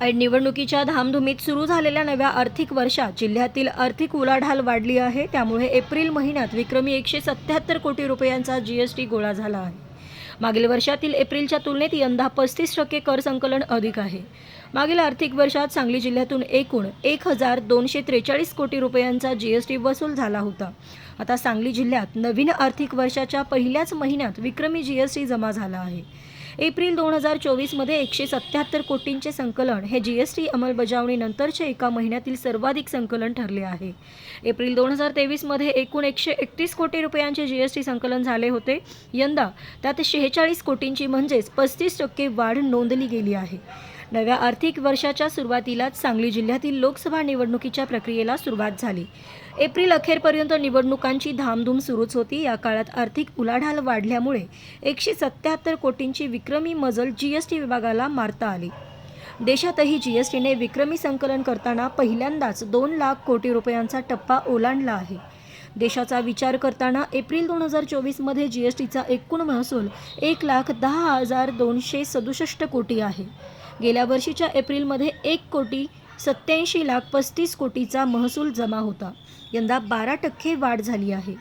आणि निवडणुकीच्या धामधुमीत सुरू झालेल्या नव्या आर्थिक वर्षात जिल्ह्यातील आर्थिक उलाढाल वाढली आहे. त्यामुळे एप्रिल महिन्यात विक्रमी एकशे सत्याहत्तर कोटी रुपयांचा जीएसटी गोळा झाला आहे. मागील वर्षातील एप्रिलच्या तुलनेत यंदा पस्तीस टक्के कर संकलन अधिक आहे. मागील आर्थिक वर्षात सांगली जिल्ह्यातून एकूण एक हजार दोनशे त्रेचाळीस कोटी रुपयांचा जीएसटी वसूल झाला होता. आता सांगली जिल्ह्यात नवीन आर्थिक वर्षाच्या पहिल्याच महिन्यात विक्रमी जीएसटी जमा झाला आहे. एप्रिल दोन हजार चोवीसमध्ये एकशे सत्याहत्तर कोटींचे संकलन हे जी एस टी अंमलबजावणीनंतरचे एका महिन्यातील सर्वाधिक संकलन ठरले आहे. एप्रिल दोन हजार तेवीसमध्ये एकूण एकशे एकतीस कोटी रुपयांचे जी एस टी संकलन झाले होते. यंदा त्यात शेहेचाळीस कोटींची म्हणजेच पस्तीस टक्के वाढ नोंदली गेली आहे. नव्या आर्थिक वर्षाच्या सुरुवातीलाच सांगली जिल्ह्यातील लोकसभा निवडणुकीच्या प्रक्रियेला सुरुवात झाली. एप्रिल अखेरपर्यंत निवडणुकांची धामधूम सुरूच होती. या काळात आर्थिक उलाढाल वाढल्यामुळे एकशे सत्याहत्तर कोटींची विक्रमी मजल जीएसटी विभागाला मारता आली. देशातही जीएसटीने विक्रमी संकलन करताना पहिल्यांदाच दोन लाख कोटी रुपयांचा टप्पा ओलांडला आहे. देशाचा विचार करताना एप्रिल दोन हजार चोवीसमध्ये जी एस टीचा एकूण महसूल एक लाख दहा हजार दोनशे सदुसष्ट कोटी आहे. गेल्या वर्षीच्या एप्रिलमध्ये एक कोटी सत्याऐंशी लाख पस्तीस कोटीचा महसूल जमा होता. यंदा बारा टक्के वाढ झाली आहे.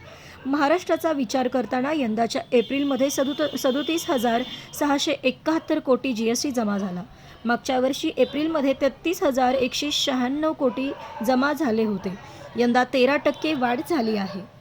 महाराष्ट्राचा विचार करताना यंदाच्या एप्रिलमध्ये सदुत सदोतीस हजार सहाशे एकाहत्तर कोटी जी एस टी जमा झाला. मागच्या वर्षी एप्रिलमध्ये तेहतीस हजार एकशे शहाण्णव कोटी जमा झाले होते. यंदा तेरा टक्के वाढ झाली आहे.